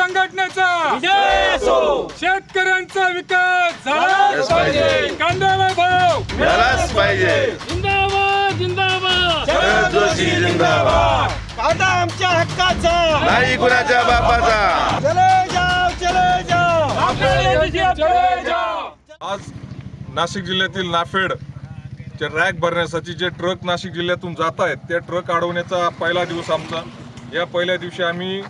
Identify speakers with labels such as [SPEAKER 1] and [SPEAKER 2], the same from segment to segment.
[SPEAKER 1] संघटनेचा. शेतकऱ्यांचा विकास झालाच पाहिजे. कांद्याला भाव.
[SPEAKER 2] झालाच पाहिजे.
[SPEAKER 1] जिंदाबाद जिंदाबाद.
[SPEAKER 2] जिंदाबाद.
[SPEAKER 3] कांदा आमच्या हक्काचा.
[SPEAKER 2] नाही कुणाच्या बापाचा.
[SPEAKER 3] चले जाओ चले
[SPEAKER 1] चले जाओ.
[SPEAKER 4] आज नाशिक जिल्ह्यातील नाफेड चे रॅक भरण्यासाठी जे ट्रक नाशिक जिल्ह्यातून जात आहेत ते ट्रक अडवण्याचा पहिला दिवस आमचा. या पहिल्या दिवशी आम्ही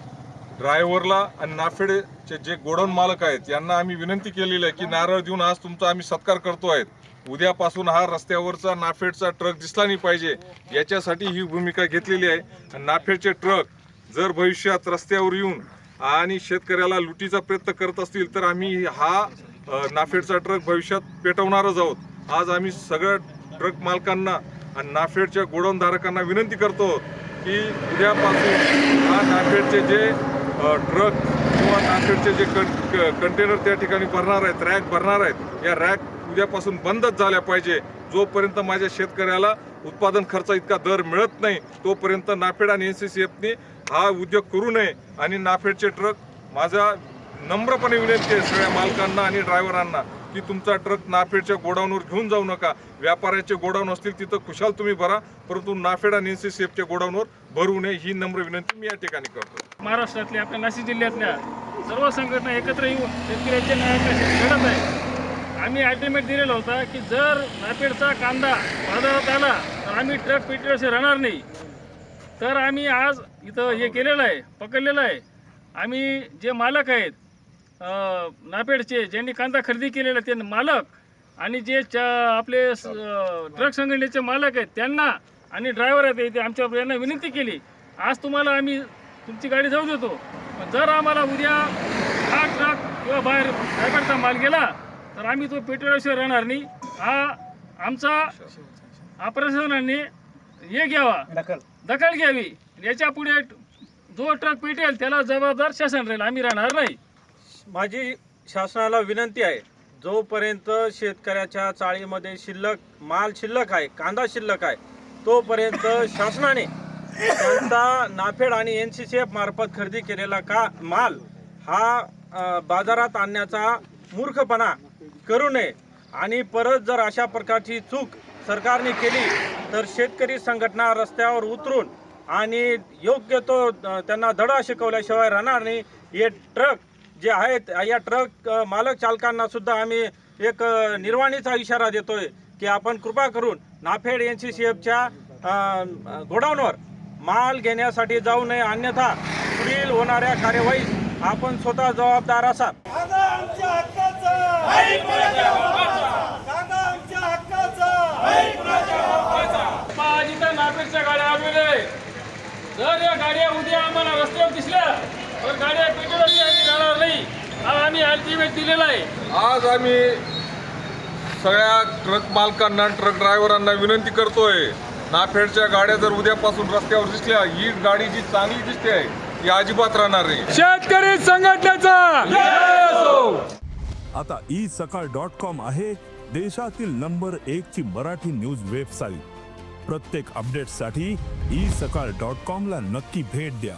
[SPEAKER 4] ड्रायव्हरला आणि नाफेडचे जे गोडाऊन मालक आहेत यांना आम्ही विनंती केलेली आहे की नारळ देऊन आज तुमचा आम्ही सत्कार करतो आहेत उद्यापासून हा रस्त्यावरचा नाफेडचा ट्रक दिसला नाही पाहिजे याच्यासाठी ही भूमिका घेतलेली आहे. आणि नाफेडचे ट्रक जर भविष्यात रस्त्यावर येऊन आणि शेतकऱ्याला लुटीचा प्रयत्न करत असतील तर आम्ही हा नाफेडचा ट्रक भविष्यात पेटवणारच आहोत. आज आम्ही सगळ्या ट्रक मालकांना आणि नाफेडच्या गोडाऊनधारकांना विनंती करतो की उद्यापासून हा नाफेडचे जे ट्रक किंवा नाफेडचे जे कं क- कंटेनर त्या ठिकाणी भरणार आहेत रॅक भरणार आहेत या रॅक उद्यापासून बंदच झाल्या पाहिजे. जोपर्यंत माझ्या शेतकऱ्याला उत्पादन खर्च इतका दर मिळत नाही तोपर्यंत नाफेड आणि एन सी सी एफनी हा उद्योग करू नये. आणि नाफेडचे ट्रक माझा नम्रपणे विनंती आहे सगळ्या मालकांना आणि ड्रायव्हरांना की तुमचा ट्रक नाफेडच्या गोडाऊनवर घेऊन जाऊ नका. व्यापाऱ्याचे गोडाऊन असतील तिथं खुशाल तुम्ही भरा. परंतु नाफेड आणि एन सी सी एफच्या गोडाऊनवर भरू नये ही नम्र विनंती मी या ठिकाणी करतो.
[SPEAKER 1] महाराष्ट्रातल्या आपल्या नाशिक जिल्ह्यातल्या सर्व संघटना एकत्र येऊन शेतकऱ्यांच्या न्यायासाठी लढत आहे. आम्ही अल्टिमेट दिलेला होता की जर नापेडचा कांदा बाजारात आला तर आम्ही ट्रक पेटीवर राहणार नाही. तर आम्ही आज इथं हे केलेलं आहे पकडलेलं आहे. आम्ही जे मालक आहेत नापेडचे ज्यांनी कांदा खरेदी केलेला ते मालक आणि जे च आपले ट्रक संघटनेचे मालक आहेत त्यांना आणि ड्रायव्हर आहेत ते आमच्या यांना विनंती केली आज तुम्हाला आम्ही तुमची गाडी जाऊ देतो. पण जर आम्हाला उद्या हा ट्रक किंवा बाहेर नापेडचा माल गेला तर आम्ही तो पेट्रोलशिवाय राहणार नाही. हा आमचा प्रशासनाने हे घ्यावा. दखल. घ्यावी. याच्यापुढे जो ट्रक पेटेल त्याला जबाबदार शासन राहील. आम्ही राहणार नाही.
[SPEAKER 3] माझी शासनाला विनंती आहे जोपर्यंत शेतकऱ्याच्या चाळीमध्ये शिल्लक माल शिल्लक आहे कांदा शिल्लक आहे तोपर्यंत शासनाने त्यांचा नाफेड आणि एन सी सी एफ मार्फत खरेदी केलेला का माल हा बाजारात आणण्याचा मूर्खपणा करू नये. आणि परत जर अशा प्रकारची चूक सरकारने केली तर शेतकरी संघटना रस्त्यावर उतरून आणि योग्य तो त्यांना धडा शिकवल्याशिवाय राहणार नाही. हे ट्रक जे आहेत या ट्रक मालक चालकांना सुद्धा आम्ही एक निर्वाणीचा इशारा देतोय की आपण कृपा करून नाफेड एन सी सी एफच्या गोडाऊनवर माल घेण्यासाठी जाऊ नये अन्यथा पुढील होणाऱ्या कार्यवाहीस आपण स्वतः जबाबदार असाल.
[SPEAKER 1] गाड्या जर या गाड्या उद्या आम्हाला रस्त्यावर दिसल्या तर गाड्या पेट्रोल आम्ही राहणार नाही हा आम्ही अल्टिमेट दिलेला आहे.
[SPEAKER 4] आज आम्ही सगळ्या ट्रक मालकांना ट्रक ड्रायव्हरांना विनंती करतोय नाफेडच्या गाड्या जर उद्यापासून रस्त्यावर दिसल्या ही गाडी जी चांगली दिसते आहे ती अजिबात राहणार नाही.
[SPEAKER 1] शेतकरी संघटनेचा!
[SPEAKER 5] आता ई सकाळ डॉट कॉम आहे देशातील नंबर एक ची मराठी न्यूज वेबसाईट. प्रत्येक अपडेटसाठी ई सकाळ डॉट कॉम ला नक्की भेट द्या.